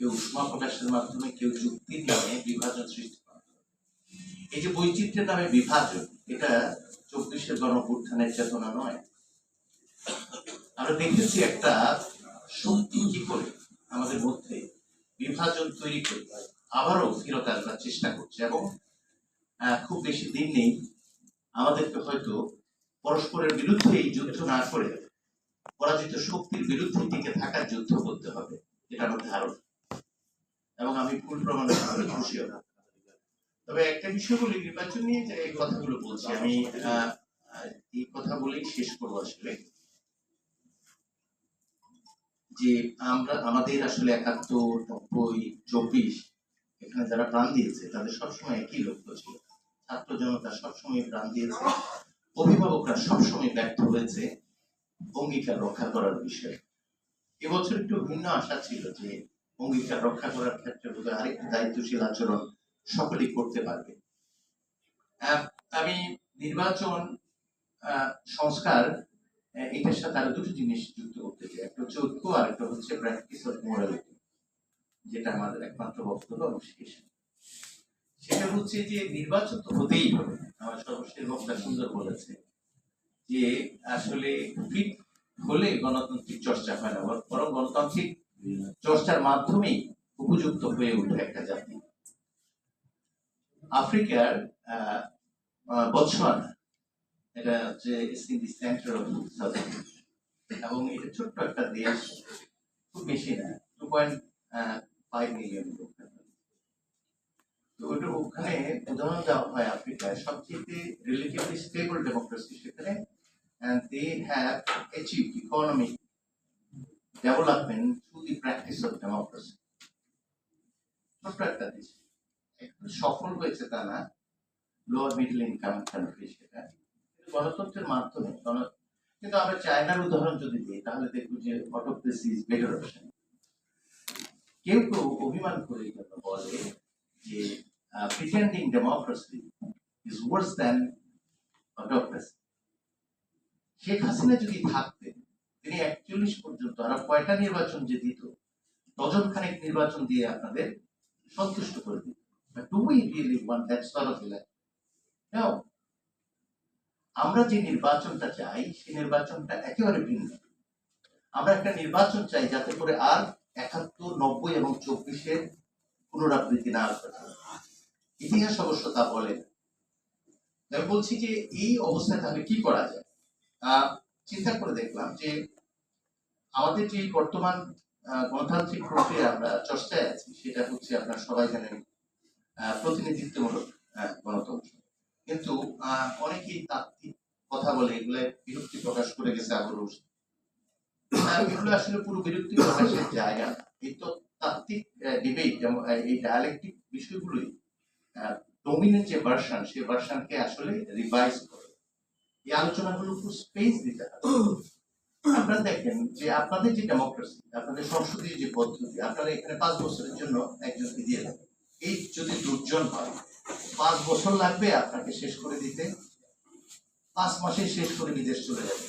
কেউ উষ্মা প্রকাশের মাধ্যমে কেউ যুক্তির নামে বিভাজন সৃষ্টি এই যে বৈচিত্র্যের নামে বিভাজন, এটা চব্বিশের গণপুত্থানের চেতনা নয়। আমরা দেখেছি একটা শক্তি কি করে আমাদের মধ্যে বিভাজন তৈরি করে আবারও ফিরত আনবার চেষ্টা করছে এবং খুব বেশি দিন নেই আমাদেরকে হয়তো পরস্পরের বিরুদ্ধে এই যুদ্ধ না করে পরাজিত শক্তির বিরুদ্ধে টিকে থাকার যুদ্ধ করতে হবে এটা আমার ধারণা এবং আমি ভুল প্রমাণ করে খুশি হব তবে একটা বিষয় বলি, নির্বাচন নিয়ে যে কথাগুলো বলছি, আমি এই কথা বলেই শেষ করব আসলে। যে আমরা, আমাদের আসলে একাত্তর, নব্বই, চব্বিশ, এখানে যারা প্রাণ দিয়েছে, তাদের সবসময় একই লক্ষ্য ছিল। ছাত্র জনতা সবসময় প্রাণ দিয়েছে। অভিভাবকরা সবসময় ব্যর্থ হয়েছে অঙ্গীকার রক্ষা করার বিষয়ে। এবছর একটু ভিন্ন আশা ছিল যে অঙ্গীকার রক্ষা করার ক্ষেত্রে বোধহয় আরেকটি দায়িত্বশীল আচরণ সকলেই করতে পারবে। আমি নির্বাচন সংস্কার এটার সাথে আরও দুটো জিনিস যুক্ত করতে চাই। একটা হচ্ছে ঐক্য, আর একটা হচ্ছে প্র্যাকটিস অফ মোরালিটি যেটা আমাদের একমাত্র বক্তব্য এবং সেটা হচ্ছে যে নির্বাচন তো হতেই হবে। আমার সর্বশেষ বক্তা সুন্দর বলেছে যে আসলে ফিট হলে গণতান্ত্রিক চর্চা হয় না, বরং গণতান্ত্রিক চর্চার মাধ্যমেই উপযুক্ত হয়ে ওঠে একটা জাতি। আফ্রিকার আহ, এটা হচ্ছে দি সেন্টার অফ সাউথ এবং এটা ছোট্ট একটা দেশ খুব বেশি না টু পয়েন্ট ফাইভ মিলিয়ন তো ওটা ওখানে উদাহরণ দেওয়া হয় আফ্রিকায় সবচেয়ে রিলেটিভলি স্টেবল ডেমোক্রেসি সেখানে and they have achieved economic practice of democracy. ছোট্ট একটা দেশ একটু সফল হয়েছে তা না লোয়ার মিডল ইনকাম কান্ট্রি সেটা। গণতন্ত্রের মাধ্যমে কিন্তু আমরা চায়নার উদাহরণ যদি দিই, তাহলে দেখব যে অটোক্রেসি ইজ বেটার অপশন কেউ কেউ অভিমান করে জন্য বলে যে pretending democracy is worse than autocracy Sheikh Hasina যদি থাকতেন তিনি একচল্লিশ পর্যন্ত আর কয়টা নির্বাচন যে দিত ডজন খানেক নির্বাচন দিয়ে আপনাদের সন্তুষ্ট করে দিত। We really want that of আমরা যে নির্বাচনটা চাই সেই নির্বাচনটা একেবারে ভিন্ন। আমরা একটা নির্বাচন চাই যাতে করে আর একাত্তর, নব্বই এবং চব্বিশের পুনরাবৃত্তি না ইতিহাস অবশ্য তা বলে। আমি বলছি যে এই অবস্থায় তাহলে কি করা যায়? চিন্তা করে দেখলাম যে আমাদের যে বর্তমান গণতান্ত্রিক প্রক্রিয়া আমরা চর্চায় আছি, সেটা হচ্ছে আপনার সবাই জানেন প্রতিনিধিত্বমূলক গণতন্ত্র। কিন্তু অনেকেই তাত্ত্বিক কথা বলে এগুলো বিরক্তি প্রকাশ করে গেছে আগ্রহ এগুলো আসলে পুরো বিরক্তি প্রকাশের জায়গা। এই তো তাত্ত্বিক ডিবেট এই ডায়ালেকটিক বিষয়গুলোই ডোমিনেন্ট যে ভার্সন সেই ভার্সনকে আসলে রিভাইজ করে। এই আলোচনাগুলো স্পেস দিতে হবে। আপনারা দেখেন যে আপনাদের যে ডেমোক্রেসি আপনাদের সংসদীয় যে পদ্ধতি, আপনারা এখানে পাঁচ বছরের জন্য একজনকে দিয়ে দেবেন এই যদি দুর্জন হয়, পাঁচ বছর লাগবে আপনাকে শেষ করে দিতে, পাঁচ মাসে শেষ করে বিদেশ চলে যাবে।